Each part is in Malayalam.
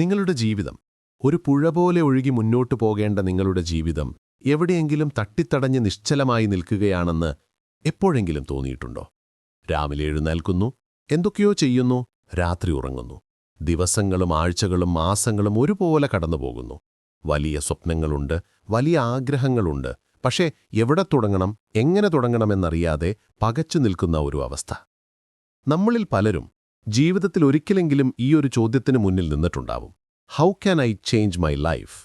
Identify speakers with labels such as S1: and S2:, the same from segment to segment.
S1: നിങ്ങളുടെ ജീവിതം ഒരു പുഴ പോലെ ഒഴുകി മുന്നോട്ടു പോകേണ്ട നിങ്ങളുടെ ജീവിതം എവിടെയെങ്കിലും തട്ടിത്തടഞ്ഞ് നിശ്ചലമായി നിൽക്കുകയാണെന്ന് എപ്പോഴെങ്കിലും തോന്നിയിട്ടുണ്ടോ? രാവിലെ എഴുന്നേൽക്കുന്നു എന്തൊക്കെയോ ചെയ്യുന്നു രാത്രി ഉറങ്ങുന്നു. ദിവസങ്ങളും ആഴ്ചകളും മാസങ്ങളും ഒരുപോലെ കടന്നുപോകുന്നു. വലിയ സ്വപ്നങ്ങളുണ്ട് വലിയ ആഗ്രഹങ്ങളുണ്ട്. പക്ഷേ എവിടെ തുടങ്ങണം എങ്ങനെ തുടങ്ങണമെന്നറിയാതെ പകച്ചു നിൽക്കുന്ന ഒരു അവസ്ഥ. നമ്മളിൽ പലരും ജീവിതത്തിൽ ഒരിക്കലെങ്കിലും ഈ ഒരു ചോദ്യത്തിന് മുന്നിൽ നിന്നിട്ടുണ്ടാവും. How can I change my life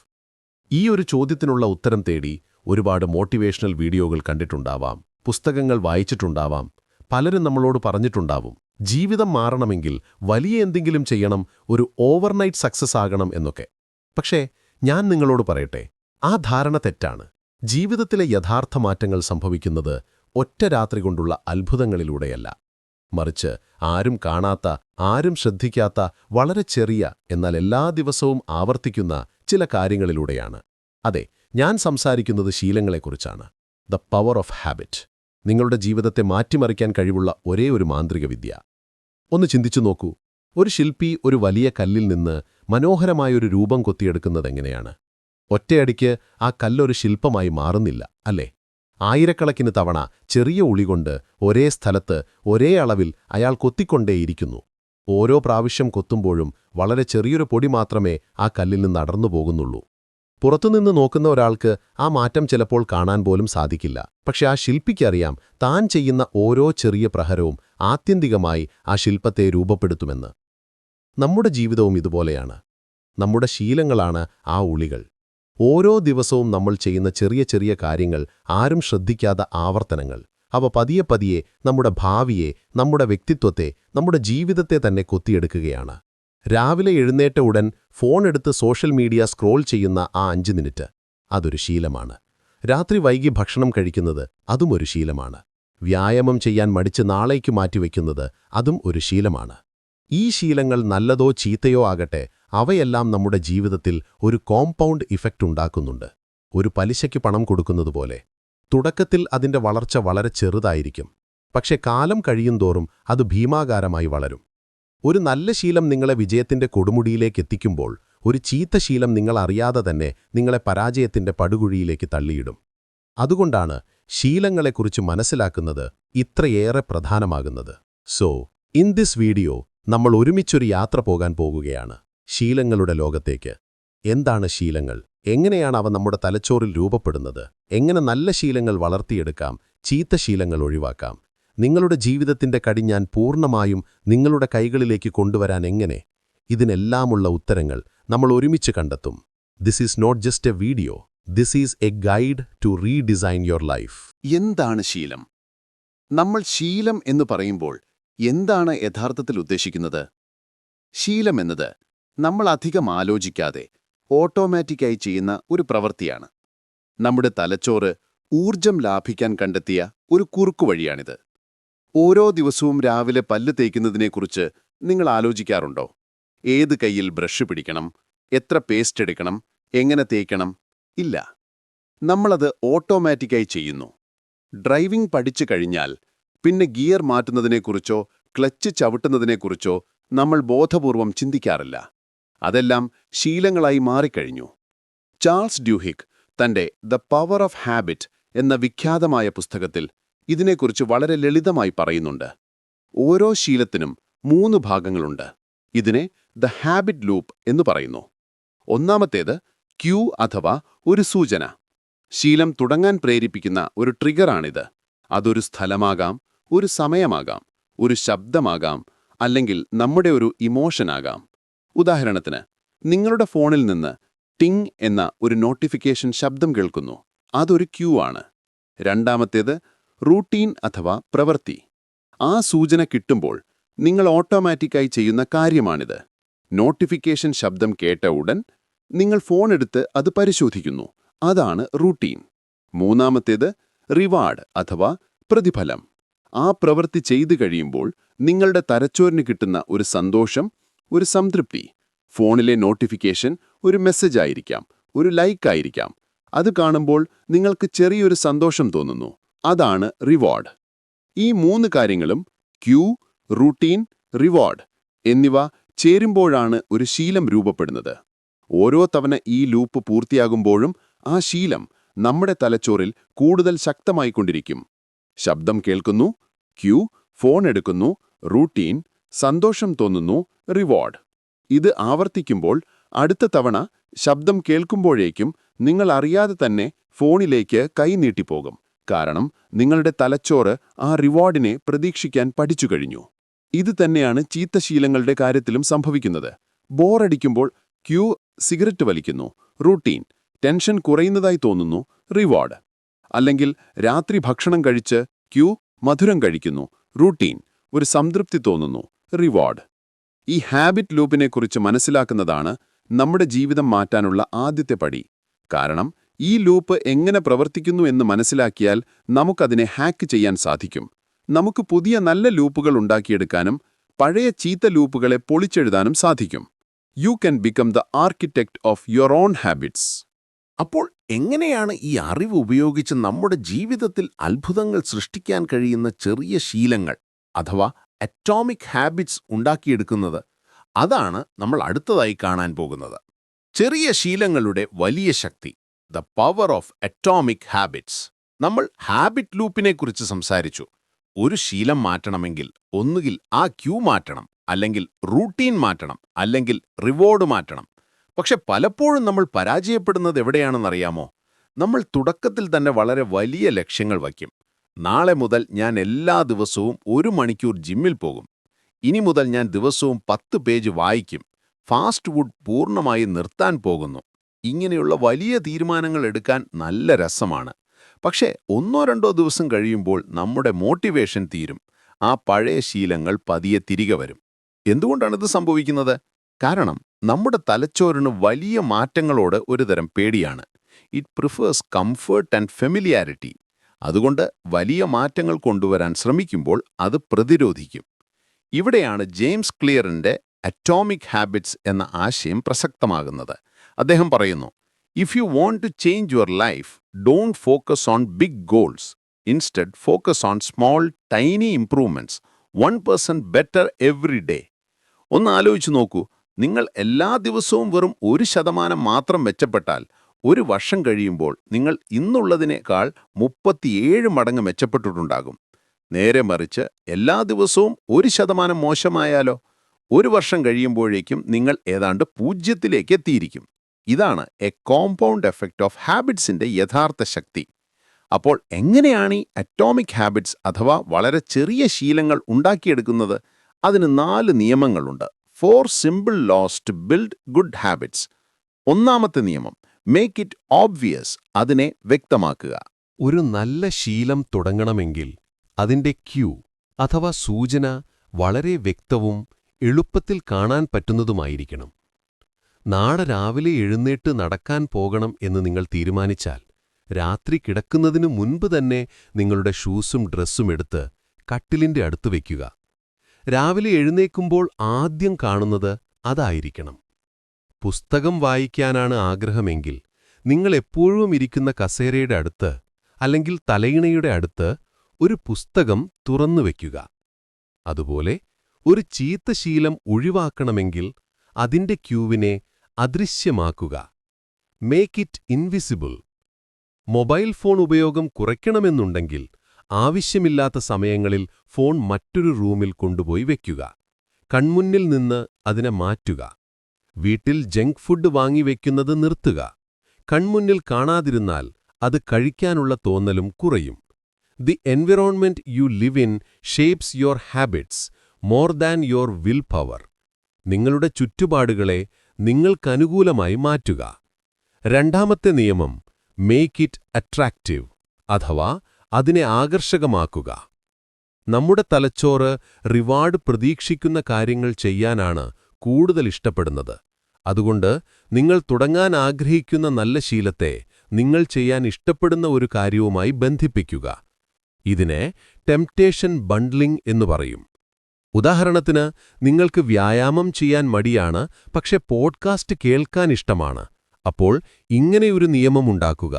S1: ഈ ഒരു ചോദ്യത്തിനുള്ള ഉത്തരം തേടി ഒരുപാട് മോട്ടിവേഷണൽ വീഡിയോകൾ കണ്ടിട്ടുണ്ടാവാം പുസ്തകങ്ങൾ വായിച്ചിട്ടുണ്ടാവാം പലരും നമ്മളോട് പറഞ്ഞിട്ടുണ്ടാവും ജീവിതം മാറണമെങ്കിൽ വലിയ എന്തെങ്കിലും ചെയ്യണം ഒരു ഓവർനൈറ്റ് സക്സസ് ആകണം എന്നൊക്കെ. പക്ഷേ ഞാൻ നിങ്ങളോട് പറയട്ടെ ആ ധാരണ തെറ്റാണ്. ജീവിതത്തിലെ യഥാർത്ഥ മാറ്റങ്ങൾ സംഭവിക്കുന്നത് ഒറ്റ രാത്രി കൊണ്ടുള്ള അത്ഭുതങ്ങളിലൂടെയല്ല. മറിച്ച് ആരും കാണാത്ത ആരും ശ്രദ്ധിക്കാത്ത വളരെ ചെറിയ എന്നാൽ എല്ലാ ദിവസവും ആവർത്തിക്കുന്ന ചില കാര്യങ്ങളിലൂടെയാണ്. അതെ ഞാൻ സംസാരിക്കുന്നത് ശീലങ്ങളെക്കുറിച്ചാണ്. ദ പവർ ഓഫ് ഹാബിറ്റ് നിങ്ങളുടെ ജീവിതത്തെ മാറ്റിമറിക്കാൻ കഴിവുള്ള ഒരേ ഒരു മാന്ത്രികവിദ്യ ഒന്ന് ചിന്തിച്ചു നോക്കൂ. ഒരു ശില്പി ഒരു വലിയ കല്ലിൽ നിന്ന് മനോഹരമായൊരു രൂപം കൊത്തിയെടുക്കുന്നതെങ്ങനെയാണ് ഒറ്റയടിക്ക് ആ കല്ലൊരു ശില്പമായി മാറുന്നില്ല അല്ലേ? ആയിരക്കണക്കിന് തവണ ചെറിയ ഉളികൊണ്ട് ഒരേ സ്ഥലത്ത് ഒരേ അളവിൽ അയാൾ കൊത്തിക്കൊണ്ടേയിരിക്കുന്നു. ഓരോ പ്രാവശ്യം കൊത്തുമ്പോഴും വളരെ ചെറിയൊരു പൊടി മാത്രമേ ആ കല്ലിൽ നിന്ന് അടർന്നു പോകുന്നുള്ളൂ. പുറത്തുനിന്ന് നോക്കുന്ന ഒരാൾക്ക് ആ മാറ്റം ചിലപ്പോൾ കാണാൻ പോലും സാധിക്കില്ല. പക്ഷെ ആ ശില്പിക്കറിയാം താൻ ചെയ്യുന്ന ഓരോ ചെറിയ പ്രഹരവും ആത്യന്തികമായി ആ ശില്പത്തെ രൂപപ്പെടുത്തുമെന്ന്. നമ്മുടെ ജീവിതവും ഇതുപോലെയാണ്. നമ്മുടെ ശീലങ്ങളാണ് ആ ഉളികൾ. ഓരോ ദിവസവും നമ്മൾ ചെയ്യുന്ന ചെറിയ ചെറിയ കാര്യങ്ങൾ ആരും ശ്രദ്ധിക്കാത്ത ആവർത്തനങ്ങൾ. അവ പതിയെ പതിയെ നമ്മുടെ ഭാവിയെ നമ്മുടെ വ്യക്തിത്വത്തെ നമ്മുടെ ജീവിതത്തെ തന്നെ കൊത്തിയെടുക്കുകയാണ്. രാവിലെ എഴുന്നേറ്റ ഉടൻ ഫോൺ എടുത്ത് സോഷ്യൽ മീഡിയ സ്ക്രോൾ ചെയ്യുന്ന ആ അഞ്ച് മിനിറ്റ് അതൊരു ശീലമാണ്. രാത്രി വൈകി ഭക്ഷണം കഴിക്കുന്നത് അതും ഒരു ശീലമാണ്. വ്യായാമം ചെയ്യാൻ മടിച്ച് നാളേക്ക് മാറ്റിവെക്കുന്നത് അതും ഒരു ശീലമാണ്. ഈ ശീലങ്ങൾ നല്ലതോ ചീത്തയോ ആകട്ടെ അവയെല്ലാം നമ്മുടെ ജീവിതത്തിൽ ഒരു കോമ്പൗണ്ട് ഇഫക്റ്റ് ഉണ്ടാക്കുന്നുണ്ട്. ഒരു പലിശയ്ക്ക് പണം കൊടുക്കുന്നതുപോലെ. തുടക്കത്തിൽ അതിന്റെ വളർച്ച വളരെ ചെറുതായിരിക്കും. പക്ഷെ കാലം കഴിയുന്തോറും അത് ഭീമാകാരമായി വളരും. ഒരു നല്ല ശീലം നിങ്ങളെ വിജയത്തിന്റെ കൊടുമുടിയിലേക്ക് എത്തിക്കുമ്പോൾ ഒരു ചീത്ത ശീലം നിങ്ങൾ അറിയാതെ തന്നെ നിങ്ങളെ പരാജയത്തിന്റെ പടുകുഴിയിലേക്ക് തള്ളിയിടും. അതുകൊണ്ടാണ് ശീലങ്ങളെക്കുറിച്ച് മനസ്സിലാക്കുന്നത് ഇത്രയേറെ പ്രധാനമാകുന്നത്. സോ ഇൻ ദിസ് വീഡിയോ നമ്മൾ ഒരുമിച്ചൊരു യാത്ര പോകാൻ പോകുകയാണ്. ശീലങ്ങളുടെ ലോകത്തേക്ക്. എന്താണ് ശീലങ്ങൾ? എങ്ങനെയാണ് അവ നമ്മുടെ തലച്ചോറിൽ രൂപപ്പെടുന്നത്? എങ്ങനെ നല്ല ശീലങ്ങൾ വളർത്തിയെടുക്കാം? ചീത്ത ശീലങ്ങൾ ഒഴിവാക്കാം? നിങ്ങളുടെ ജീവിതത്തിന്റെ കടിഞ്ഞാൻ പൂർണമായും നിങ്ങളുടെ കൈകളിലേക്ക് കൊണ്ടുവരാൻ എങ്ങനെ? ഇതിനെല്ലാമുള്ള ഉത്തരങ്ങൾ നമ്മൾ ഒരുമിച്ച് കണ്ടെത്തും. This is not just a video this is a guide to redesign your life
S2: എന്താണ് ശീലം? നമ്മൾ ശീലം എന്ന് പറയുമ്പോൾ എന്താണ് യഥാർത്ഥത്തിൽ ഉദ്ദേശിക്കുന്നത്? ശീലം എന്നത് നമ്മൾ അധികം ആലോചിക്കാതെ ഓട്ടോമാറ്റിക്കായി ചെയ്യുന്ന ഒരു പ്രവൃത്തിയാണ്. നമ്മുടെ തലച്ചോറ് ഊർജം ലാഭിക്കാൻ കണ്ടെത്തിയ ഒരു കുറുക്കുവഴിയാണിത് ഓരോ ദിവസവും രാവിലെ പല്ല് തേക്കുന്നതിനെക്കുറിച്ച് നിങ്ങൾ ആലോചിക്കാറുണ്ടോ? ഏത് കൈയിൽ ബ്രഷ് പിടിക്കണം? എത്ര പേസ്റ്റ് എടുക്കണം? എങ്ങനെ തേക്കണം? ഇല്ല. നമ്മളത് ഓട്ടോമാറ്റിക്കായി ചെയ്യുന്നു. ഡ്രൈവിംഗ് പഠിച്ചു കഴിഞ്ഞാൽ പിന്നെ ഗിയർ മാറ്റുന്നതിനെക്കുറിച്ചോ ക്ലച്ച് ചവിട്ടുന്നതിനെക്കുറിച്ചോ നമ്മൾ ബോധപൂർവം ചിന്തിക്കാറില്ല. അതെല്ലാം ശീലങ്ങളായി മാറിക്കഴിഞ്ഞു. ചാൾസ് ഡ്യൂഹിക് തന്റെ ദ പവർ ഓഫ് ഹാബിറ്റ് എന്ന വിഖ്യാതമായ പുസ്തകത്തിൽ ഇതിനെക്കുറിച്ച് വളരെ ലളിതമായി പറയുന്നുണ്ട്. ഓരോ ശീലത്തിനും മൂന്ന് ഭാഗങ്ങളുണ്ട്. ഇതിനെ ദ ഹാബിറ്റ് ലൂപ്പ് എന്ന് പറയുന്നു. ഒന്നാമത്തേത് ക്യൂ അഥവാ ഒരു സൂചന. ശീലം തുടങ്ങാൻ പ്രേരിപ്പിക്കുന്ന ഒരു ട്രിഗറാണിത്. അതൊരു സ്ഥലമാകാം ഒരു സമയമാകാം ഒരു ശബ്ദമാകാം അല്ലെങ്കിൽ നമ്മുടെ ഒരു ഇമോഷനാകാം. ഉദാഹരണത്തിന് നിങ്ങളുടെ ഫോണിൽ നിന്ന് ടിങ് എന്ന ഒരു നോട്ടിഫിക്കേഷൻ ശബ്ദം കേൾക്കുന്നു. അതൊരു ക്യൂ ആണ്. രണ്ടാമത്തേത് റൂട്ടീൻ അഥവാ പ്രവൃത്തി. ആ സൂചന കിട്ടുമ്പോൾ നിങ്ങൾ ഓട്ടോമാറ്റിക്കായി ചെയ്യുന്ന കാര്യമാണിത്. നോട്ടിഫിക്കേഷൻ ശബ്ദം കേട്ട ഉടൻ നിങ്ങൾ ഫോൺ എടുത്ത് അത് പരിശോധിക്കുന്നു. അതാണ് റൂട്ടീൻ. മൂന്നാമത്തേത് റിവാർഡ് അഥവാ പ്രതിഫലം. ആ പ്രവൃത്തി ചെയ്തു കഴിയുമ്പോൾ നിങ്ങളുടെ തലച്ചോറിന് കിട്ടുന്ന ഒരു സന്തോഷം ഒരു സംതൃപ്തി. ഫോണിലെ നോട്ടിഫിക്കേഷൻ ഒരു മെസ്സേജ് ആയിരിക്കാം ഒരു ലൈക്ക് ആയിരിക്കാം. അത് കാണുമ്പോൾ നിങ്ങൾക്ക് ചെറിയൊരു സന്തോഷം തോന്നുന്നു. അതാണ് റിവാർഡ്. ഈ മൂന്ന് കാര്യങ്ങളും ക്യൂ റൂട്ടീൻ റിവാർഡ് എന്നിവ
S3: ചേരുമ്പോഴാണ് ഒരു ശീലം രൂപപ്പെടുന്നത്. ഓരോ തവണ ഈ ലൂപ്പ് പൂർത്തിയാകുമ്പോഴും ആ ശീലം നമ്മുടെ തലച്ചോറിൽ കൂടുതൽ ശക്തമായിക്കൊണ്ടിരിക്കും. ശബ്ദം കേൾക്കുന്നു ക്യൂ ഫോൺ എടുക്കുന്നു റൂട്ടീൻ സന്തോഷം തോന്നുന്നു റിവാർഡ് ഇത് ആവർത്തിക്കുമ്പോൾ അടുത്ത തവണ ശബ്ദം കേൾക്കുമ്പോഴേക്കും നിങ്ങൾ അറിയാതെ തന്നെ ഫോണിലേക്ക് കൈ നീട്ടിപ്പോകും. കാരണം നിങ്ങളുടെ തലച്ചോറ് ആ റിവാർഡിനെ പ്രതീക്ഷിക്കാൻ പഠിച്ചു കഴിഞ്ഞു. ഇത് തന്നെയാണ് ചീത്തശീലങ്ങളുടെ കാര്യത്തിലും സംഭവിക്കുന്നത്. ബോറടിക്കുമ്പോൾ ക്യൂ സിഗരറ്റ് വലിക്കുന്നു. റൂട്ടീൻ ടെൻഷൻ കുറയുന്നതായി തോന്നുന്നു റിവാർഡ് അല്ലെങ്കിൽ രാത്രി ഭക്ഷണം കഴിച്ച് ക്യൂ മധുരം കഴിക്കുന്നു റൂട്ടീൻ ഒരു സംതൃപ്തി തോന്നുന്നു. റിവാർഡ് ഈ ഹാബിറ്റ് ലൂപ്പിനെക്കുറിച്ച് മനസ്സിലാക്കുന്നതാണ് നമ്മുടെ ജീവിതം മാറ്റാനുള്ള ആദ്യത്തെ പടി. കാരണം ഈ ലൂപ്പ് എങ്ങനെ പ്രവർത്തിക്കുന്നു എന്ന് മനസ്സിലാക്കിയാൽ നമുക്കതിനെ ഹാക്ക് ചെയ്യാൻ സാധിക്കും. നമുക്ക് പുതിയ നല്ല ലൂപ്പുകൾ ഉണ്ടാക്കിയെടുക്കാനും പഴയ ചീത്ത ലൂപ്പുകളെ പൊളിച്ചെഴുതാനും സാധിക്കും. You can become the architect of your own habits
S1: അപ്പോൾ എങ്ങനെയാണ് ഈ അറിവ് ഉപയോഗിച്ച് നമ്മുടെ ജീവിതത്തിൽ അത്ഭുതങ്ങൾ സൃഷ്ടിക്കാൻ കഴിയുന്ന ചെറിയ ശീലങ്ങൾ അഥവാ അറ്റോമിക് ഹാബിറ്റ്സ് ഉണ്ടാക്കിയെടുക്കുന്നത് അതാണ് നമ്മൾ അടുത്തതായി കാണാൻ പോകുന്നത്. ചെറിയ ശീലങ്ങളുടെ വലിയ ശക്തി the power of atomic habits നമ്മൾ ഹാബിറ്റ് ലൂപ്പിനെക്കുറിച്ച് സംസാരിച്ചു. ഒരു ശീലം മാറ്റണമെങ്കിൽ ഒന്നുകിൽ ആ ക്യൂ മാറ്റണം അല്ലെങ്കിൽ റൂട്ടീൻ മാറ്റണം അല്ലെങ്കിൽ റിവോർഡ് മാറ്റണം. പക്ഷെ പലപ്പോഴും നമ്മൾ പരാജയപ്പെടുന്നത് എവിടെയാണെന്നറിയാമോ? നമ്മൾ തുടക്കത്തിൽ തന്നെ വളരെ വലിയ ലക്ഷ്യങ്ങൾ വയ്ക്കും. നാളെ മുതൽ ഞാൻ എല്ലാ ദിവസവും ഒരു മണിക്കൂർ ജിമ്മിൽ പോകും. ഇനി മുതൽ ഞാൻ ദിവസവും പത്ത് പേജ് വായിക്കും. ഫാസ്റ്റ് ഫുഡ് പൂർണമായി നിർത്താൻ പോകുന്നു. ഇങ്ങനെയുള്ള വലിയ തീരുമാനങ്ങൾ എടുക്കാൻ നല്ല രസമാണ്. പക്ഷേ ഒന്നോ രണ്ടോ ദിവസം കഴിയുമ്പോൾ നമ്മുടെ മോട്ടിവേഷൻ തീരും. ആ പഴയ ശീലങ്ങൾ പതിയെ തിരികെ വരും. എന്തുകൊണ്ടാണിത് സംഭവിക്കുന്നത്? കാരണം നമ്മുടെ തലച്ചോറിന് വലിയ മാറ്റങ്ങളോട് ഒരുതരം പേടിയാണ്. It prefers comfort and familiarity അതുകൊണ്ട് വലിയ മാറ്റങ്ങൾ കൊണ്ടുവരാൻ ശ്രമിക്കുമ്പോൾ അത് പ്രതിരോധിക്കും. ഇവിടെയാണ് ജെയിംസ് ക്ലിയറിന്റെ അറ്റോമിക് ഹാബിറ്റ്സ് എന്ന ആശയം പ്രസക്തമാകുന്നത്. അദ്ദേഹം പറയുന്നു if you want to change your life don't focus on big goals instead focus on small tiny improvements one percent better every day ഒന്ന് ആലോചിച്ച് നോക്കൂ നിങ്ങൾ എല്ലാ ദിവസവും വെറും ഒരു ശതമാനം മാത്രം മെച്ചപ്പെട്ടാൽ ഒരു വർഷം കഴിയുമ്പോൾ നിങ്ങൾ ഇന്നുള്ളതിനേക്കാൾ മുപ്പത്തിയേഴ് മടങ്ങ് മെച്ചപ്പെട്ടിട്ടുണ്ടാകും. നേരെ മറിച്ച് എല്ലാ ദിവസവും ഒരു ശതമാനം മോശമായാലോ ഒരു വർഷം കഴിയുമ്പോഴേക്കും നിങ്ങൾ ഏതാണ്ട് പൂജ്യത്തിലേക്ക് എത്തിയിരിക്കും. ഇതാണ് എ കോമ്പൗണ്ട് എഫക്റ്റ് ഓഫ് ഹാബിറ്റ്സിന്റെ യഥാർത്ഥ ശക്തി. അപ്പോൾ എങ്ങനെയാണ് ഈ അറ്റോമിക് ഹാബിറ്റ്സ് അഥവാ വളരെ ചെറിയ ശീലങ്ങൾ ഉണ്ടാക്കിയെടുക്കുന്നത്? അതിന് നാല് നിയമങ്ങളുണ്ട്. Four simple laws to build good habits ഒന്നാമത്തെ നിയമം മേക്ക് ഇറ്റ് ഓബ്വിയസ് അതിനെ വ്യക്തമാക്കുക.
S4: ഒരു നല്ല ശീലം തുടങ്ങണമെങ്കിൽ അതിന്റെ ക്യൂ അഥവാ സൂചന വളരെ വ്യക്തവും എളുപ്പത്തിൽ കാണാൻ പറ്റുന്നതുമായിരിക്കണം. നാളെ രാവിലെ എഴുന്നേറ്റ് നടക്കാൻ പോകണം എന്ന് നിങ്ങൾ തീരുമാനിച്ചാൽ രാത്രി കിടക്കുന്നതിനു മുൻപ് തന്നെ നിങ്ങളുടെ ഷൂസും ഡ്രസ്സും എടുത്ത് കട്ടിലിന്റെ അടുത്ത് വയ്ക്കുക രാവിലെ എഴുന്നേക്കുമ്പോൾ ആദ്യം കാണുന്നത് അതായിരിക്കണം. പുസ്തകം വായിക്കാനാണ് ആഗ്രഹമെങ്കിൽ നിങ്ങൾ എപ്പോഴും ഇരിക്കുന്ന കസേരയുടെ അടുത്ത് അല്ലെങ്കിൽ തലയിണയുടെ അടുത്ത് ഒരു പുസ്തകം തുറന്നു വയ്ക്കുക അതുപോലെ ഒരു ചീത്ത ശീലം ഒഴിവാക്കണമെങ്കിൽ അതിന്റെ ക്യൂവിനെ അദൃശ്യമാക്കുക. Make it invisible mobile phone ഉപയോഗം കുറയ്ക്കണമെന്നുണ്ടെങ്കിൽ ആവശ്യമില്ലാത്ത സമയങ്ങളിൽ ഫോൺ മറ്റൊരു റൂമിൽ കൊണ്ടുപോയി വയ്ക്കുക കൺമുന്നിൽ നിന്ന് അതിനെ മാറ്റുക. വീട്ടിൽ ജങ്ക് ഫുഡ് വാങ്ങിവെക്കുന്നത് നിർത്തുക. കൺമുന്നിൽ കാണാതിരുന്നാൽ അത് കഴിക്കാനുള്ള തോന്നലും കുറയും. The environment you live in shapes your habits more than your will power. നിങ്ങളുടെ ചുറ്റുപാടുകളെ നിങ്ങൾക്കനുകൂലമായി മാറ്റുക. രണ്ടാമത്തെ നിയമം മേക്ക് ഇറ്റ് അട്രാക്റ്റീവ് അഥവാ അതിനെ ആകർഷകമാക്കുക. നമ്മുടെ തലച്ചോറ് റിവാർഡ് പ്രതീക്ഷിക്കുന്ന കാര്യങ്ങൾ ചെയ്യാനാണ് കൂടുതൽ ഇഷ്ടപ്പെടുന്നത്. അതുകൊണ്ട് നിങ്ങൾ തുടങ്ങാൻ ആഗ്രഹിക്കുന്ന നല്ല ശീലത്തെ നിങ്ങൾ ചെയ്യാൻ ഇഷ്ടപ്പെടുന്ന ഒരു കാര്യവുമായി ബന്ധിപ്പിക്കുക. ഇതിനെ ടെംപ്റ്റേഷൻ ബണ്ട്ലിംഗ് എന്ന് പറയും. ഉദാഹരണത്തിന് നിങ്ങൾക്ക് വ്യായാമം ചെയ്യാൻ മടിയാണ് പക്ഷെ പോഡ്കാസ്റ്റ് കേൾക്കാൻ ഇഷ്ടമാണ്. അപ്പോൾ ഇങ്ങനെയൊരു നിയമമുണ്ടാക്കുക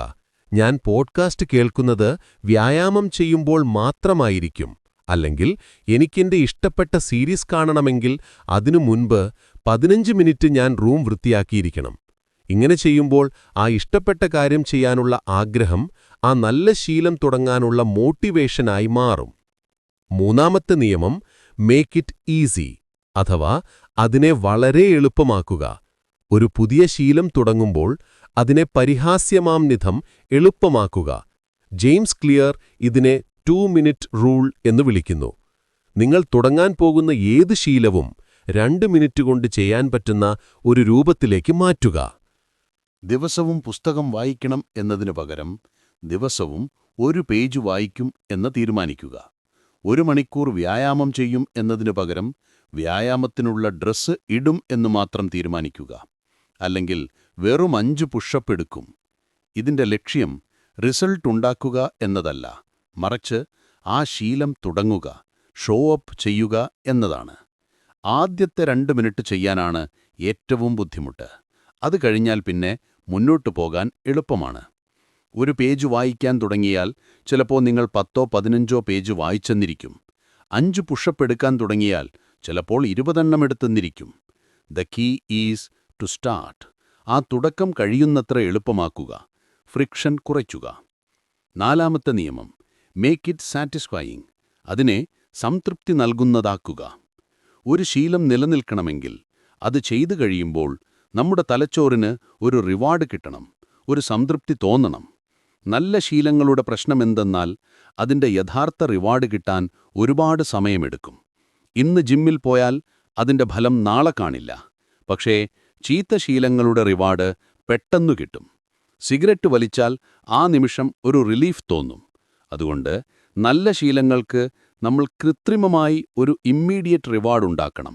S4: ഞാൻ പോഡ്കാസ്റ്റ് കേൾക്കുന്നത് വ്യായാമം ചെയ്യുമ്പോൾ മാത്രമായിരിക്കും. അല്ലെങ്കിൽ എനിക്കെന്റെ ഇഷ്ടപ്പെട്ട സീരീസ് കാണണമെങ്കിൽ അതിനു മുൻപ്
S1: പതിനഞ്ച് മിനിറ്റ് ഞാൻ റൂം വൃത്തിയാക്കിയിരിക്കണം. ഇങ്ങനെ ചെയ്യുമ്പോൾ ആ ഇഷ്ടപ്പെട്ട കാര്യം ചെയ്യാനുള്ള ആഗ്രഹം ആ നല്ല ശീലം തുടങ്ങാനുള്ള മോട്ടിവേഷനായി മാറും. മൂന്നാമത്തെ നിയമം മേക്ക് ഇറ്റ് ഈസി അഥവാ അതിനെ വളരെ എളുപ്പമാക്കുക. ഒരു പുതിയ ശീലം തുടങ്ങുമ്പോൾ അതിനെ പരിഹാസ്യമാം നിധം എളുപ്പമാക്കുക. ജെയിംസ് ക്ലിയർ ഇതിനെ ടു മിനിറ്റ് റൂൾ എന്ന് വിളിക്കുന്നു. നിങ്ങൾ തുടങ്ങാൻ പോകുന്ന ഏത് ശീലവും രണ്ട് മിനിറ്റ് കൊണ്ട് ചെയ്യാൻ പറ്റുന്ന ഒരു രൂപത്തിലേക്ക് മാറ്റുക.
S5: ദിവസവും പുസ്തകം വായിക്കണം എന്നതിനു പകരം ദിവസവും ഒരു പേജ് വായിക്കും എന്ന് തീരുമാനിക്കുക. ഒരു മണിക്കൂർ വ്യായാമം ചെയ്യും എന്നതിനു പകരം വ്യായാമത്തിനുള്ള ഡ്രസ്സ് ഇടും എന്നു മാത്രം തീരുമാനിക്കുക. അല്ലെങ്കിൽ വെറും അഞ്ച് പുഷപ്പ് എടുക്കും. ഇതിന്റെ ലക്ഷ്യം റിസൾട്ട് ഉണ്ടാക്കുക എന്നതല്ല. മറിച്ച് ആ ശീലം തുടങ്ങുക ഷോ അപ്പ് ചെയ്യുക എന്നതാണ്. ആദ്യത്തെ രണ്ട് മിനിറ്റ് ചെയ്യാനാണ് ഏറ്റവും ബുദ്ധിമുട്ട്. അത് കഴിഞ്ഞാൽ പിന്നെ മുന്നോട്ടു പോകാൻ എളുപ്പമാണ്. ഒരു പേജ് വായിക്കാൻ തുടങ്ങിയാൽ ചിലപ്പോൾ നിങ്ങൾ പത്തോ പതിനഞ്ചോ പേജ് വായിച്ചെന്നിരിക്കും. അഞ്ച് പുഷപ്പ് എടുക്കാൻ തുടങ്ങിയാൽ ചിലപ്പോൾ ഇരുപതെണ്ണം എടുത്തെന്നിരിക്കും. The key is to start. ആ തുടക്കം കഴിയുന്നത്ര എളുപ്പമാക്കുക. ഫ്രിക്ഷൻ കുറയ്ക്കുക. നാലാമത്തെ നിയമം. Make it satisfying. അതിനെ സംതൃപ്തി നൽകുന്നതാക്കുക. ഒരു ശീലം നിലനിൽക്കണമെങ്കിൽ അത് ചെയ്തു കഴിയുമ്പോൾ നമ്മുടെ തലച്ചോറിന് ഒരു റിവാർഡ് കിട്ടണം ഒരു സംതൃപ്തി തോന്നണം. നല്ല ശീലങ്ങളുടെ പ്രശ്നമെന്തെന്നാൽ അതിന്റെ യഥാർത്ഥ റിവാർഡ് കിട്ടാൻ ഒരുപാട് സമയമെടുക്കും. ഇന്ന് ജിമ്മിൽ പോയാൽ അതിന്റെ ഫലം നാളെ കാണില്ല. പക്ഷേ ചീത്ത ശീലങ്ങളുടെ റിവാർഡ് പെട്ടെന്നു കിട്ടും. സിഗരറ്റ് വലിച്ചാൽ ആ നിമിഷം ഒരു റിലീഫ് തോന്നും. അതുകൊണ്ട് നല്ല ശീലങ്ങൾക്ക് നമ്മൾ കൃത്രിമമായി ഒരു ഇമ്മീഡിയറ്റ് റിവാർഡ് ഉണ്ടാക്കണം.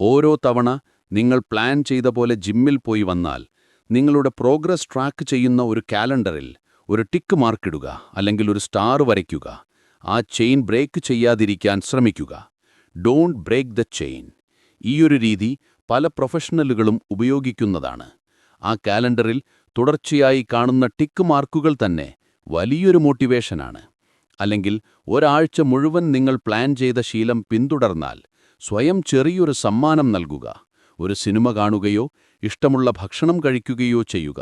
S5: ഓരോ തവണ നിങ്ങൾ പ്ലാൻ ചെയ്ത പോലെ ജിമ്മിൽ പോയി വന്നാൽ നിങ്ങളുടെ പ്രോഗ്രസ് ട്രാക്ക് ചെയ്യുന്ന ഒരു കാലണ്ടറിൽ ഒരു ടിക്ക് മാർക്കിടുക അല്ലെങ്കിൽ ഒരു സ്റ്റാർ വരയ്ക്കുക. ആ ചെയിൻ ബ്രേക്ക് ചെയ്യാതിരിക്കാൻ ശ്രമിക്കുക. ഡോണ്ട് ബ്രേക്ക് ദ ചെയിൻ ഈയൊരു രീതി പല പ്രൊഫഷണലുകളും ഉപയോഗിക്കുന്നതാണ്. ആ കാലണ്ടറിൽ തുടർച്ചയായി കാണുന്ന ടിക്ക് മാർക്കുകൾ തന്നെ വലിയൊരു മോട്ടിവേഷനാണ് അല്ലെങ്കിൽ ഒരാഴ്ച മുഴുവൻ നിങ്ങൾ പ്ലാൻ ചെയ്ത ശീലം പിന്തുടർന്നാൽ സ്വയം ചെറിയൊരു സമ്മാനം നൽകുക. ഒരു സിനിമ കാണുകയോ ഇഷ്ടമുള്ള ഭക്ഷണം കഴിക്കുകയോ ചെയ്യുക.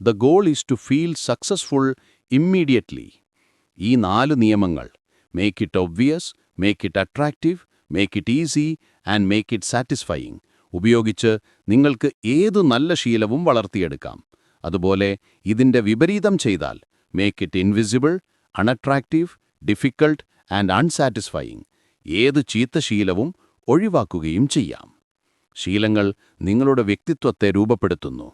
S5: The goal is to feel successful immediately ഈ നാല് നിയമങ്ങൾ make it obvious make it attractive make it easy and make it satisfying ഉപയോഗിച്ച് നിങ്ങൾക്ക് ഏതു നല്ല ശീലവും വളർത്തിയെടുക്കാം. അതുപോലെ ഇതിന്റെ വിപരീതം ചെയ്താൽ make it invisible unattractive difficult and unsatisfying ഏത് ചീത്ത ശീലവും ഒഴിവാക്കുകയും ചെയ്യാം. ശീലങ്ങൾ നിങ്ങളുടെ വ്യക്തിത്വത്തെ രൂപപ്പെടുത്തുന്നു.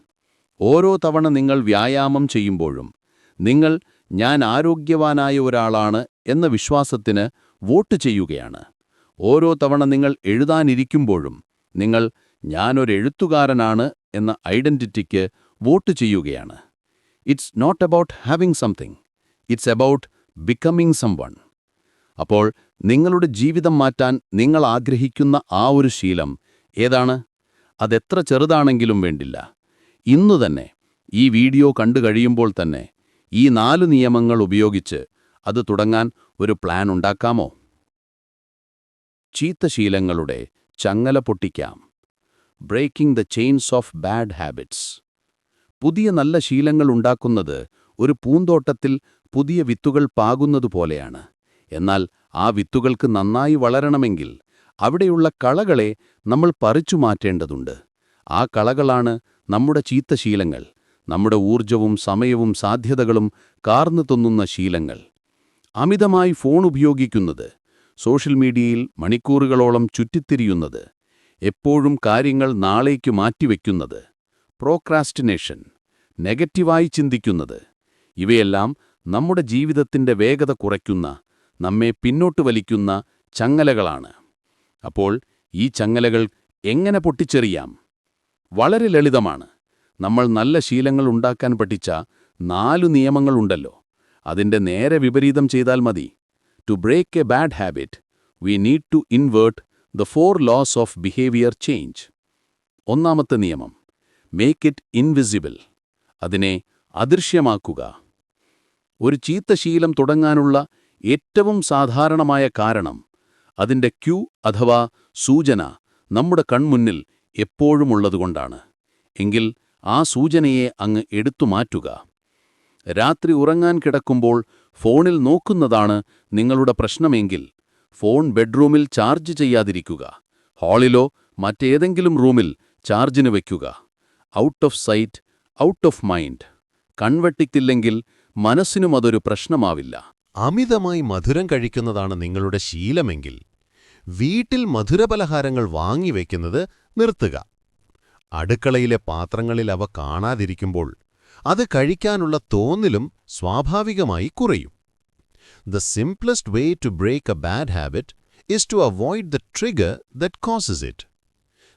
S5: ഓരോ തവണ നിങ്ങൾ വ്യായാമം ചെയ്യുമ്പോഴും നിങ്ങൾ ഞാൻ ആരോഗ്യവാനായ ഒരാളാണ് എന്ന വിശ്വാസത്തിന് വോട്ട് ചെയ്യുകയാണ്. ഓരോ തവണ നിങ്ങൾ എഴുതാനിരിക്കുമ്പോഴും നിങ്ങൾ ഞാനൊരു എഴുത്തുകാരനാണ് എന്ന ഐഡന്റിറ്റിക്ക് വോട്ട് ചെയ്യുകയാണ്. It's not about having something it's about becoming someone അപ്പോൾ നിങ്ങളുടെ ജീവിതം മാറ്റാൻ നിങ്ങൾ ആഗ്രഹിക്കുന്ന ആ ഒരു ശീലം ഏതാണ്? അതെത്ര ചെറുതാണെങ്കിലും വേണ്ടില്ല. ഇന്നു തന്നെ ഈ വീഡിയോ കണ്ടു കഴിയുമ്പോൾ തന്നെ ഈ നാലു നിയമങ്ങൾ ഉപയോഗിച്ച് അത് തുടങ്ങാൻ ഒരു പ്ലാൻ ഉണ്ടാക്കാമോ? ചീത്ത ശീലങ്ങളുടെ ചങ്ങല പൊട്ടിക്കാം. Breaking the chains of bad habits പുതിയ നല്ല ശീലങ്ങൾ ഉണ്ടാക്കുന്നത് ഒരു പൂന്തോട്ടത്തിൽ പുതിയ വിത്തുകൾ പാകുന്നതുപോലെയാണ്. എന്നാൽ ആ വിത്തുകൾക്ക് നന്നായി വളരണമെങ്കിൽ അവിടെയുള്ള കളകളെ നമ്മൾ പറിച്ചു മാറ്റേണ്ടതുണ്ട്. ആ കളകളാണ് നമ്മുടെ ചീത്ത ശീലങ്ങൾ നമ്മുടെ ഊർജവും സമയവും സാധ്യതകളും കാർന്നു തിന്നുന്ന ശീലങ്ങൾ. അമിതമായി ഫോൺ ഉപയോഗിക്കുന്നത് സോഷ്യൽ മീഡിയയിൽ മണിക്കൂറുകളോളം ചുറ്റിത്തിരിയുന്നത് എപ്പോഴും കാര്യങ്ങൾ നാളേക്കു മാറ്റിവെക്കുന്നത് പ്രോക്രാസ്റ്റിനേഷൻ നെഗറ്റീവായി ചിന്തിക്കുന്നത് ഇവയെല്ലാം നമ്മുടെ ജീവിതത്തിന്റെ വേഗത കുറയ്ക്കുന്ന നമ്മെ പിന്നോട്ട് വലിക്കുന്ന ചങ്ങലകളാണ്. അപ്പോൾ ഈ ചങ്ങലകൾ എങ്ങനെ പൊട്ടിച്ചെറിയാം? വളരെ ലളിതമാണ്. നമ്മൾ നല്ല ശീലങ്ങൾ ഉണ്ടാക്കാൻ പഠിച്ച നാലു നിയമങ്ങളുണ്ടല്ലോ. അതിന്റെ നേരെ വിപരീതം ചെയ്താൽ മതി. To break a bad habit we need to invert the four laws of behaviour change ഒന്നാമത്തെ നിയമം മേക്ക് ഇറ്റ് ഇൻവിസിബിൾ അതിനെ അദൃശ്യമാക്കുക. ഒരു ചീത്ത ശീലം തുടങ്ങാനുള്ള ഏറ്റവും സാധാരണമായ കാരണം അതിന്റെ ക്യൂ അഥവാ സൂചന നമ്മുടെ കൺമുന്നിൽ
S6: എപ്പോഴുമുള്ളതുകൊണ്ടാണ് എങ്കിൽ ആ സൂചനയെ അങ്ങ് എടുത്തു മാറ്റുക. രാത്രി ഉറങ്ങാൻ കിടക്കുമ്പോൾ ഫോണിൽ നോക്കുന്നതാണ് നിങ്ങളുടെ പ്രശ്നമെങ്കിൽ ഫോൺ ബെഡ്റൂമിൽ ചാർജ് ചെയ്യാതിരിക്കുക. ഹാളിലോ മറ്റേതെങ്കിലും റൂമിൽ ചാർജിന് വയ്ക്കുക. Out of sight out of mind. കൺവെട്ടിക്കില്ലെങ്കിൽ മനസ്സിനും അതൊരു പ്രശ്നമാവില്ല.
S1: അമിതമായി മധുരം കഴിക്കുന്നതാണ് നിങ്ങളുടെ ശീലമെങ്കിൽ വീട്ടിൽ മധുരപലഹാരങ്ങൾ വാങ്ങിവെക്കുന്നത് നിർത്തുക. അടുക്കളയിലെ പാത്രങ്ങളിൽ അവ കാണാതിരിക്കുമ്പോൾ അത് കഴിക്കാനുള്ള തോന്നലും സ്വാഭാവികമായി കുറയും. The simplest way to break a bad habit is to avoid the trigger that causes it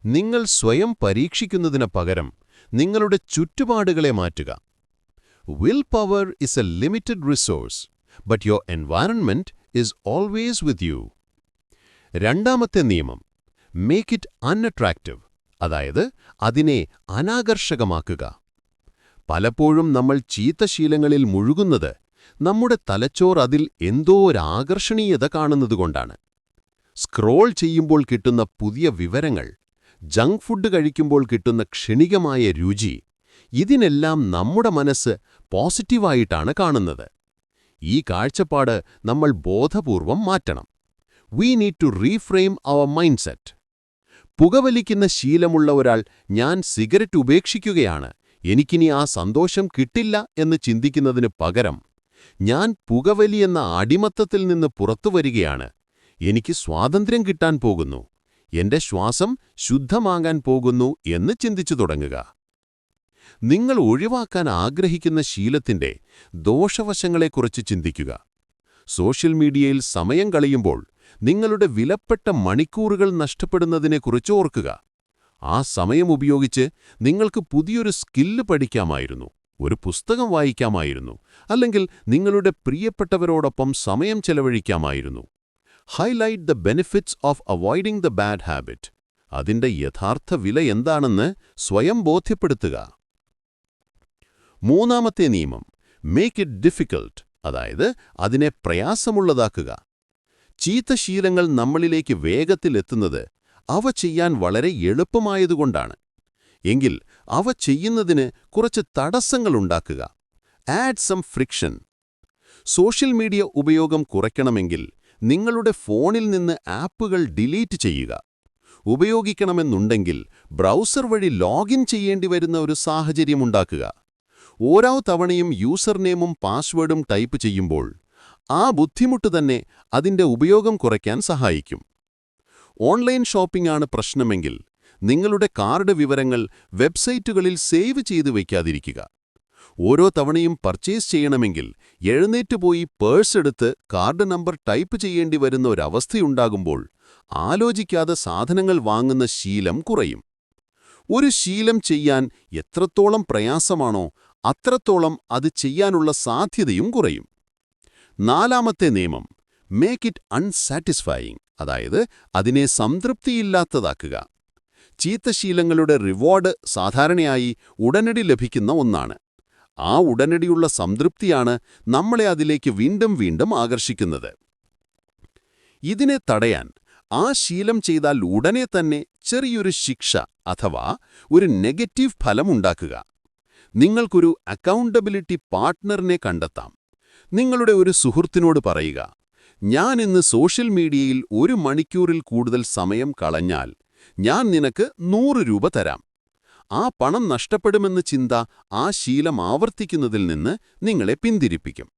S1: നിങ്ങൾ സ്വയം പരീക്ഷിക്കുന്നതിന് പകരം നിങ്ങളുടെ ചുറ്റുപാടുകളെ മാറ്റുക. Will is is a limited resource but your environment is always with you രണ്ടാമത്തെ നിയമം മേക്ക് ഇറ്റ് അൺഅട്രാക്റ്റീവ് അതായത് അതിനെ അനാകർഷകമാക്കുക. പലപ്പോഴും നമ്മൾ ചീത്തശീലങ്ങളിൽ മുഴുകുന്നത് നമ്മുടെ തലച്ചോർ അതിൽ എന്തോ ഒരു ആകർഷണീയത കാണുന്നതുകൊണ്ടാണ് സ്ക്രോൾ ചെയ്യുമ്പോൾ കിട്ടുന്ന പുതിയ വിവരങ്ങൾ ജങ്ക് ഫുഡ് കഴിക്കുമ്പോൾ കിട്ടുന്ന ക്ഷണികമായ രുചി ഇതിനെല്ലാം നമ്മുടെ മനസ്സ് പോസിറ്റീവായിട്ടാണ് കാണുന്നത്. ഈ കാഴ്ചപ്പാട് നമ്മൾ ബോധപൂർവം മാറ്റണം. We need to reframe our mindset പുകവലിക്കുന്ന ശീലമുള്ള ഒരാൾ ഞാൻ സിഗരറ്റ് ഉപേക്ഷിക്കുകയാണ്. എനിക്കിനി ആ സന്തോഷം കിട്ടില്ല എന്ന് ചിന്തിക്കുന്നതിന് പകരം ഞാൻ പുകവലി എന്ന അടിമത്തത്തിൽ നിന്ന് പുറത്തുവരികയാണ് എനിക്ക് സ്വാതന്ത്ര്യം കിട്ടാൻ പോകുന്നു. എന്റെ ശ്വാസം ശുദ്ധമാകാൻ പോകുന്നു എന്ന് ചിന്തിച്ചു തുടങ്ങുക. നിങ്ങൾ ഒഴിവാക്കാൻ ആഗ്രഹിക്കുന്ന ശീലത്തിന്റെ ദോഷവശങ്ങളെക്കുറിച്ച് ചിന്തിക്കുക. സോഷ്യൽ മീഡിയയിൽ സമയം കളയുമ്പോൾ നിങ്ങളുടെ വിലപ്പെട്ട മണിക്കൂറുകൾ നഷ്ടപ്പെടുന്നതിനെക്കുറിച്ച് ഓർക്കുക. ആ സമയം ഉപയോഗിച്ച് നിങ്ങൾക്ക് പുതിയൊരു സ്കില്ല് പഠിക്കാമായിരുന്നു ഒരു പുസ്തകം വായിക്കാമായിരുന്നു അല്ലെങ്കിൽ നിങ്ങളുടെ പ്രിയപ്പെട്ടവരോടൊപ്പം സമയം ചെലവഴിക്കാമായിരുന്നു. Highlight the benefits of avoiding the bad habit അതിന്റെ യഥാർത്ഥ വില എന്താണെന്ന് സ്വയം ബോധ്യപ്പെടുത്തുക. മൂന്നാമത്തെ നിയമം. മേക്ക് ഇറ്റ് ഡിഫിക്കൾട്ട് അതായത് അതിനെ പ്രയാസമുള്ളതാക്കുക. ചീത്തശീലങ്ങൾ നമ്മളിലേക്ക് വേഗത്തിലെത്തുന്നത് അവ ചെയ്യാൻ വളരെ എളുപ്പമായതുകൊണ്ടാണ്. എങ്കിൽ അവ ചെയ്യുന്നതിന് കുറച്ച് തടസ്സങ്ങളുണ്ടാക്കുക add some friction social media ഉപയോഗം കുറയ്ക്കണമെങ്കിൽ നിങ്ങളുടെ ഫോണിൽ നിന്ന് ആപ്പുകൾ ഡിലീറ്റ് ചെയ്യുക. ഉപയോഗിക്കണമെന്നുണ്ടെങ്കിൽ ബ്രൗസർ വഴി ലോഗിൻ ചെയ്യേണ്ടി വരുന്ന ഒരു സാഹചര്യമുണ്ടാക്കുക ഓരോ തവണയും യൂസർ നെയിമും പാസ്വേഡും ടൈപ്പ് ചെയ്യുമ്പോൾ ആ ബുദ്ധിമുട്ട് തന്നെ അതിന്റെ ഉപയോഗം കുറയ്ക്കാൻ സഹായിക്കും. ഓൺലൈൻ ഷോപ്പിംഗ് ആണ് പ്രശ്നമെങ്കിൽ നിങ്ങളുടെ കാർഡ് വിവരങ്ങൾ വെബ്സൈറ്റുകളിൽ സേവ് ചെയ്തു വയ്ക്കാതിരിക്കുക ഓരോ തവണയും പർച്ചേസ് ചെയ്യണമെങ്കിൽ എഴുന്നേറ്റ് പോയി പേഴ്സ് എടുത്ത് കാർഡ് നമ്പർ ടൈപ്പ് ചെയ്യേണ്ടി വരുന്ന ഒരവസ്ഥയുണ്ടാകുമ്പോൾ ആലോചിക്കാതെ സാധനങ്ങൾ വാങ്ങുന്ന ശീലം കുറയും. ഒരു ശീലം ചെയ്യാൻ എത്രത്തോളം പ്രയാസമാണോ അത്രത്തോളം അത് ചെയ്യാനുള്ള സാധ്യതയും കുറയും. നാലാമത്തെ നിയമം മേക്ക് ഇറ്റ് അൺസാറ്റിസ്ഫൈയിങ് അതായത് അതിനെ സംതൃപ്തിയില്ലാത്തതാക്കുക. ചീത്തശീലങ്ങളുടെ റിവാർഡ് സാധാരണയായി ഉടനടി ലഭിക്കുന്ന ഒന്നാണ്. ആ ഉടനടിയുള്ള സംതൃപ്തിയാണ് നമ്മളെ അതിലേക്ക് വീണ്ടും വീണ്ടും ആകർഷിക്കുന്നത്. ഇതിനെ തടയാൻ ആ ശീലം ചെയ്താൽ ഉടനെ തന്നെ ചെറിയൊരു ശിക്ഷ അഥവാ ഒരു നെഗറ്റീവ് ഫലമുണ്ടാക്കുക. നിങ്ങൾക്കൊരു അക്കൗണ്ടബിലിറ്റി പാർട്ട്ണറിനെ കണ്ടെത്താം. നിങ്ങളുടെ ഒരു സുഹൃത്തിനോട് പറയുക ഞാൻ ഇന്ന് സോഷ്യൽ മീഡിയയിൽ ഒരു മണിക്കൂറിൽ കൂടുതൽ സമയം കളഞ്ഞാൽ ഞാൻ നിനക്ക് നൂറ് രൂപ തരാം. ആ പണം നഷ്ടപ്പെടുമെന്ന ചിന്ത ആ ശീലം ആവർത്തിക്കുന്നതിൽ നിന്ന് നിങ്ങളെ പിന്തിരിപ്പിക്കും.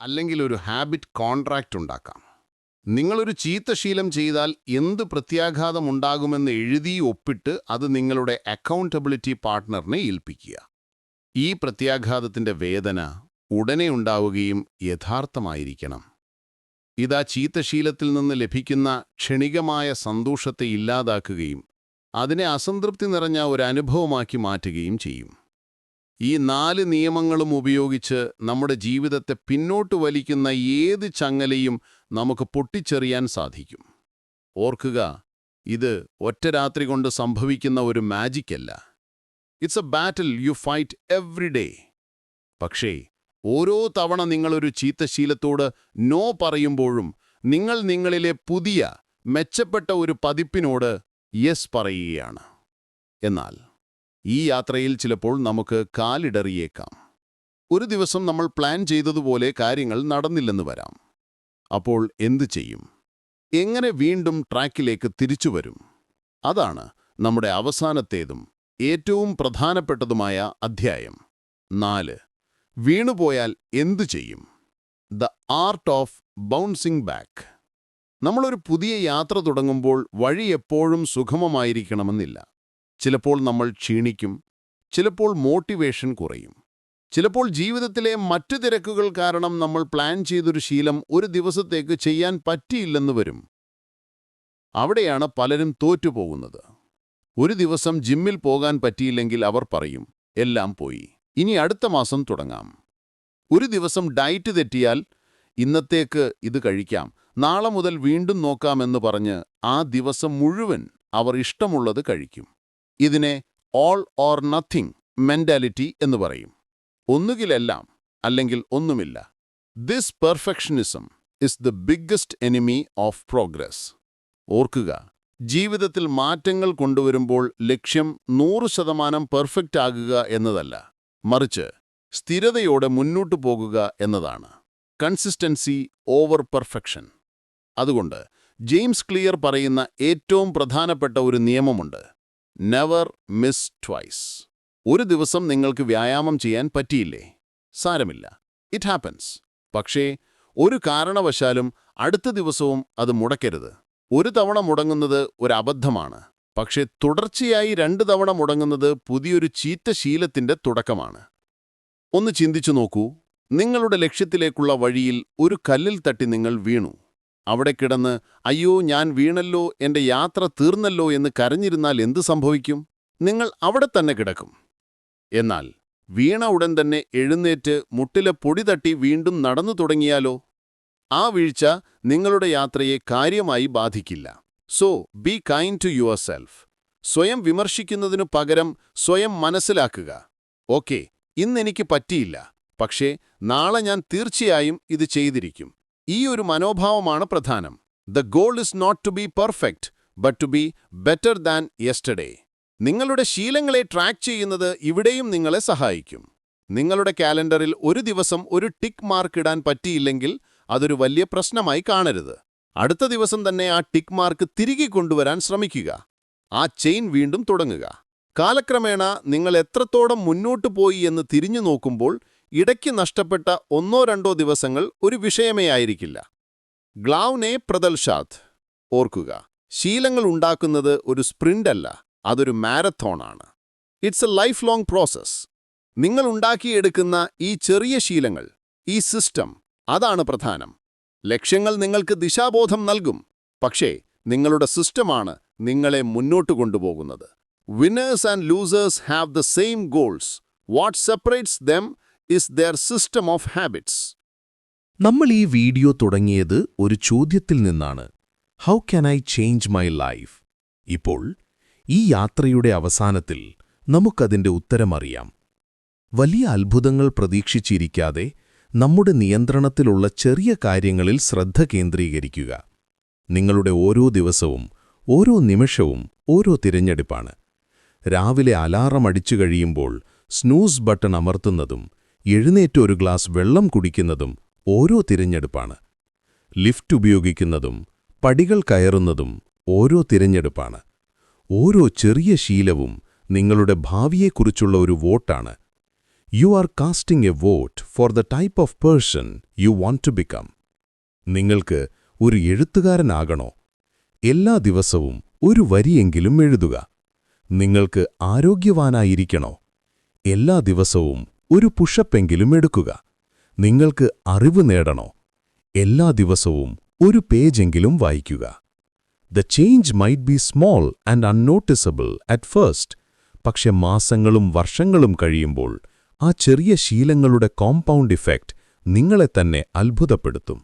S5: അല്ലെങ്കിൽ ഒരു ഹാബിറ്റ് കോൺട്രാക്റ്റ് ഉണ്ടാക്കാം. നിങ്ങളൊരു ചീത്ത ശീലം ചെയ്താൽ എന്ത് പ്രത്യാഘാതമുണ്ടാകുമെന്ന് എഴുതി ഒപ്പിട്ട് അത് നിങ്ങളുടെ അക്കൗണ്ടബിലിറ്റി പാർട്ട്ണറിനെ ഏൽപ്പിക്കുക. ഈ പ്രത്യാഘാതത്തിന്റെ വേദന ഉടനെ ഉണ്ടാവുകയും യഥാർത്ഥമായിരിക്കണം. ഇതാ ചീത്തശീലത്തിൽ നിന്ന് ലഭിക്കുന്ന ക്ഷണികമായ സന്തോഷത്തെ ഇല്ലാതാക്കുകയും അതിനെ അസംതൃപ്തി നിറഞ്ഞ ഒരു അനുഭവമാക്കി മാറ്റുകയും ചെയ്യും. ഈ നാല് നിയമങ്ങളും ഉപയോഗിച്ച് നമ്മുടെ ജീവിതത്തെ പിന്നോട്ട് വലിക്കുന്ന ഏത് ചങ്ങലയും നമുക്ക് പൊട്ടിച്ചെറിയാൻ സാധിക്കും. ഓർക്കുക ഇത് ഒറ്റ രാത്രി കൊണ്ട് സംഭവിക്കുന്ന ഒരു മാജിക്കല്ല. It's a battle you fight every day പക്ഷേ ഓരോ തവണ നിങ്ങളൊരു ചീത്തശീലത്തോട് നോ പറയുമ്പോഴും നിങ്ങൾ നിങ്ങളിലെ പുതിയ മെച്ചപ്പെട്ട ഒരു പതിപ്പിനോട് യെസ് പറയുകയാണ്. എന്നാൽ ഈ യാത്രയിൽ ചിലപ്പോൾ നമുക്ക് കാലിടറിയേക്കാം. ഒരു ദിവസം നമ്മൾ പ്ലാൻ ചെയ്തതുപോലെ കാര്യങ്ങൾ നടന്നില്ലെന്ന് വരാം. അപ്പോൾ എന്തു ചെയ്യും? എങ്ങനെ വീണ്ടും ട്രാക്കിലേക്ക് തിരിച്ചു വരും? അതാണ് നമ്മുടെ അവസാനത്തേതും ഏറ്റവും പ്രധാനപ്പെട്ടതുമായ അധ്യായം. നാല്. വീണുപോയാൽ എന്തു ചെയ്യും? The art of bouncing back നമ്മളൊരു പുതിയ യാത്ര തുടങ്ങുമ്പോൾ വഴി എപ്പോഴും സുഗമമായിരിക്കണമെന്നില്ല. ചിലപ്പോൾ നമ്മൾ ക്ഷീണിക്കും ചിലപ്പോൾ മോട്ടിവേഷൻ കുറയും. ചിലപ്പോൾ ജീവിതത്തിലെ മറ്റു തിരക്കുകൾ കാരണം നമ്മൾ പ്ലാൻ ചെയ്തൊരു ശീലം ഒരു ദിവസത്തേക്ക് ചെയ്യാൻ പറ്റിയില്ലെന്ന് വരും. അവിടെയാണ് പലരും തോറ്റുപോകുന്നത്. ഒരു ദിവസം ജിമ്മിൽ പോകാൻ പറ്റിയില്ലെങ്കിൽ അവർ പറയും എല്ലാം പോയി. ഇനി അടുത്ത മാസം തുടങ്ങാം. ഒരു ദിവസം ഡയറ്റ് തെറ്റിയാൽ ഇന്നത്തേക്ക് ഇത് കഴിക്കാം. നാളെ മുതൽ വീണ്ടും നോക്കാമെന്ന് പറഞ്ഞ് ആ ദിവസം മുഴുവൻ അവർ ഇഷ്ടമുള്ളത് കഴിക്കും. ഇതിനെ ഓൾ ഓർ നത്തിങ് മെന്റാലിറ്റി എന്ന് പറയും. ഒന്നുകിലെല്ലാം അല്ലെങ്കിൽ ഒന്നുമില്ല. This perfectionism is the biggest enemy of progress ഓർക്കുക ജീവിതത്തിൽ മാറ്റങ്ങൾ കൊണ്ടുവരുമ്പോൾ ലക്ഷ്യം നൂറ് ശതമാനം പെർഫെക്റ്റ് ആകുക എന്നതല്ല. മറിച്ച് സ്ഥിരതയോടെ മുന്നോട്ടു പോകുക എന്നതാണ്. Consistency over perfection. അതുകൊണ്ട് ജെയിംസ് ക്ലിയർ പറയുന്ന ഏറ്റവും പ്രധാനപ്പെട്ട ഒരു നിയമമുണ്ട്. Never miss twice. ഒരു ദിവസം നിങ്ങൾക്ക് വ്യായാമം ചെയ്യാൻ പറ്റിയില്ലേ? സാരമില്ല. It happens. പക്ഷേ ഒരു കാരണവശാലും അടുത്ത ദിവസവും അത് മുടക്കരുത്. ഒരു തവണ മുടങ്ങുന്നത് ഒരു അബദ്ധമാണ് പക്ഷേ തുടർച്ചയായി രണ്ട് തവണ മുടങ്ങുന്നത് പുതിയൊരു ചീത്ത ശീലത്തിന്റെ തുടക്കമാണ്. ഒന്ന് ചിന്തിച്ചു നോക്കൂ. നിങ്ങളുടെ ലക്ഷ്യത്തിലേക്കുള്ള വഴിയിൽ ഒരു കല്ലിൽ തട്ടി നിങ്ങൾ വീണു. അവിടെ കിടന്ന് അയ്യോ ഞാൻ വീണല്ലോ എന്റെ യാത്ര തീർന്നല്ലോ എന്ന് കരഞ്ഞിരുന്നാൽ എന്ത് സംഭവിക്കും? നിങ്ങൾ അവിടെ തന്നെ കിടക്കും. എന്നാൽ വീണ ഉടൻ തന്നെ എഴുന്നേറ്റ് മുട്ടിലെ പൊടി തട്ടി വീണ്ടും നടന്നു തുടങ്ങിയാലോ? ആ വീഴ്ച നിങ്ങളുടെ യാത്രയെ കാര്യമായി ബാധിക്കില്ല. So be kind to yourself സ്വയം വിമർശിക്കുന്നതിനു പകരം സ്വയം മനസ്സിലാക്കുക. ഓക്കെ ഇന്നെനിക്ക് പറ്റിയില്ല. പക്ഷേ നാളെ ഞാൻ തീർച്ചയായും ഇത് ചെയ്തിരിക്കും. ഈ ഒരു മനോഭാവമാണ് പ്രധാനം. The goal is not to be perfect but to be better than yesterday നിങ്ങളുടെ ശീലങ്ങളെ ട്രാക്ക് ചെയ്യുന്നത് ഇവിടെയും നിങ്ങളെ സഹായിക്കും. നിങ്ങളുടെ കാലണ്ടറിൽ ഒരു ദിവസം ഒരു ടിക്ക് മാർക്ക് ഇടാൻ പറ്റിയില്ലെങ്കിൽ അതൊരു വലിയ പ്രശ്നമായി കാണരുത്. അടുത്ത ദിവസം തന്നെ ആ ടിക്ക് മാർക്ക് തിരികെ കൊണ്ടുവരാൻ ശ്രമിക്കുക. ആ ചെയിൻ വീണ്ടും തുടങ്ങുക. കാലക്രമേണ നിങ്ങൾ എത്രത്തോളം മുന്നോട്ട് പോയി എന്ന് തിരിഞ്ഞു നോക്കുമ്പോൾ ഇടയ്ക്ക് നഷ്ടപ്പെട്ട ഒന്നോ രണ്ടോ ദിവസങ്ങൾ ഒരു വിഷയമേ ആയിരിക്കില്ല. ഗ്ലാവ്നെ പ്രദൽഷാദ് ഓർക്കുക ശീലങ്ങൾ ഉണ്ടാക്കുന്നത് ഒരു സ്പ്രിന്റ് അല്ല അതൊരു മാരത്തോണാണ്. It's a lifelong process നിങ്ങൾ ഉണ്ടാക്കിയെടുക്കുന്ന ഈ ചെറിയ ശീലങ്ങൾ ഈ സിസ്റ്റം അതാണ് പ്രധാനം. ലക്ഷ്യങ്ങൾ നിങ്ങൾക്ക് ദിശാബോധം നൽകും. പക്ഷേ നിങ്ങളുടെ സിസ്റ്റമാണ് നിങ്ങളെ മുന്നോട്ട് കൊണ്ടുപോകുന്നത്. Winners and losers have the same goals what separates them is their system of habits
S1: നമ്മൾ ഈ വീഡിയോ തുടങ്ങിയത് ഒരു ചോദ്യത്തിൽ നിന്നാണ്. How can I change my life ഇപ്പോൾ ഈ യാത്രയുടെ അവസാനത്തിൽ നമുക്കതിന്റെ ഉത്തരമറിയാം. വലിയ അത്ഭുതങ്ങൾ പ്രതീക്ഷിച്ചിരിക്കാതെ നമ്മുടെ നിയന്ത്രണത്തിലുള്ള ചെറിയ കാര്യങ്ങളിൽ ശ്രദ്ധ കേന്ദ്രീകരിക്കുക. നിങ്ങളുടെ ഓരോ ദിവസവും ഓരോ നിമിഷവും ഓരോ തിരഞ്ഞെടുപ്പാണ്. രാവിലെ അലാറം അടിച്ചു കഴിയുമ്പോൾ സ്നൂസ് ബട്ടൺ അമർത്തുന്നതും എഴുന്നേറ്റ് ഒരു ഗ്ലാസ് വെള്ളം കുടിക്കുന്നതും ഓരോ തിരഞ്ഞെടുപ്പാണ്. ലിഫ്റ്റ് ഉപയോഗിക്കുന്നതും പടികൾ കയറുന്നതും ഓരോ തിരഞ്ഞെടുപ്പാണ്. ഓരോ ചെറിയ ശീലവും നിങ്ങളുടെ ഭാവിയെക്കുറിച്ചുള്ള ഒരു വോട്ടാണ്. You are casting a vote for the type of person you want to become നിങ്ങൾക്ക് ഒരു എഴുത്തുകാരനാകണോ? എല്ലാ ദിവസവും ഒരു വരിയെങ്കിലും എഴുതുക. നിങ്ങൾക്ക് ആരോഗ്യവാനായിരിക്കണോ? എല്ലാ ദിവസവും ഒരു പുഷപ്പെങ്കിലും എടുക്കുക. നിങ്ങൾക്ക് അറിവ് നേടണോ? എല്ലാ ദിവസവും ഒരു പേജെങ്കിലും വായിക്കുക. The change might be small and unnoticeable at first പക്ഷെ മാസങ്ങളും വർഷങ്ങളും കഴിയുമ്പോൾ ആ ചെറിയ ശീലങ്ങളുടെ കോമ്പൗണ്ട് ഇഫക്റ്റ് നിങ്ങളെ തന്നെ അത്ഭുതപ്പെടുത്തും.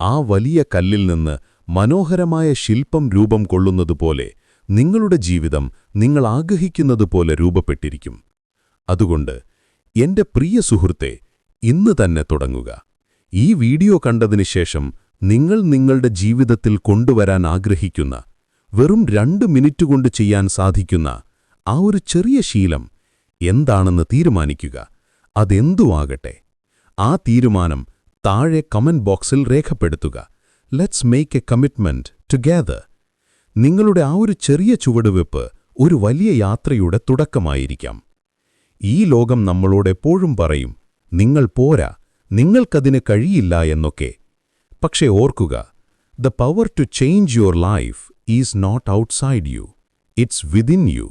S1: ആ വലിയ കല്ലിൽ നിന്ന് മനോഹരമായ ശില്പം രൂപം കൊള്ളുന്നതുപോലെ നിങ്ങളുടെ ജീവിതം നിങ്ങൾ ആഗ്രഹിക്കുന്നതുപോലെ രൂപപ്പെട്ടിരിക്കും. അതുകൊണ്ട് എന്റെ പ്രിയ സുഹൃത്തെ ഇന്ന് തന്നെ തുടങ്ങുക. ഈ വീഡിയോ കണ്ടതിന് ശേഷം നിങ്ങൾ നിങ്ങളുടെ ജീവിതത്തിൽ കൊണ്ടുവരാൻ ആഗ്രഹിക്കുന്ന വെറും രണ്ട് മിനിറ്റ് കൊണ്ട് ചെയ്യാൻ സാധിക്കുന്ന ആ ഒരു ചെറിയ ശീലം എന്താണെന്ന് തീരുമാനിക്കുക. അതെന്തുവാകട്ടെ? ആ തീരുമാനം താഴെ കമന്റ് ബോക്സിൽ രേഖപ്പെടുത്തുക. Let's make a commitment together നിങ്ങളുടെ ആ ഒരു ചെറിയ ചുവടുവെപ്പ് ഒരു വലിയ യാത്രയുടെ തുടക്കമായിരിക്കാം. ഈ ലോകം നമ്മളോട് എപ്പോഴും പറയും നിങ്ങൾ പോരാ നിങ്ങൾക്കതിന് കഴിയില്ല എന്നൊക്കെ. പക്ഷേ ഓർക്കുക the power to change your life is not outside you it's within you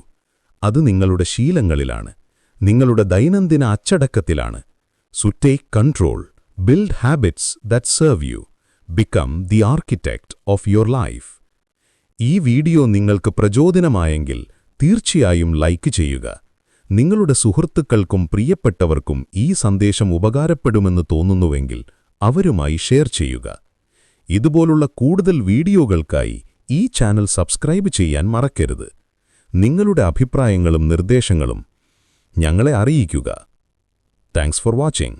S1: അത് നിങ്ങളുടെ ശീലങ്ങളിലാണ്. നിങ്ങളുടെ ദൈനംദിന അച്ചടക്കത്തിലാണ്. So take control build habits that serve you. Become the architect of your life. ഈ വീഡിയോ നിങ്ങൾക്ക് പ്രചോദനമായെങ്കിൽ തീർച്ചയായും ലൈക്ക് ചെയ്യുക. നിങ്ങളുടെ സുഹൃത്തുക്കൾക്കും പ്രിയപ്പെട്ടവർക്കും ഈ സന്ദേശം ഉപകാരപ്പെടുമെന്ന് തോന്നുന്നുവെങ്കിൽ അവരുമായി ഷെയർ ചെയ്യുക. ഇതുപോലുള്ള കൂടുതൽ വീഡിയോകൾക്കായി ഈ ചാനൽ സബ്സ്ക്രൈബ് ചെയ്യാൻ മറക്കരുത്. നിങ്ങളുടെ അഭിപ്രായങ്ങളും നിർദ്ദേശങ്ങളും ഞങ്ങളെ അറിയിക്കുക. Thanks for watching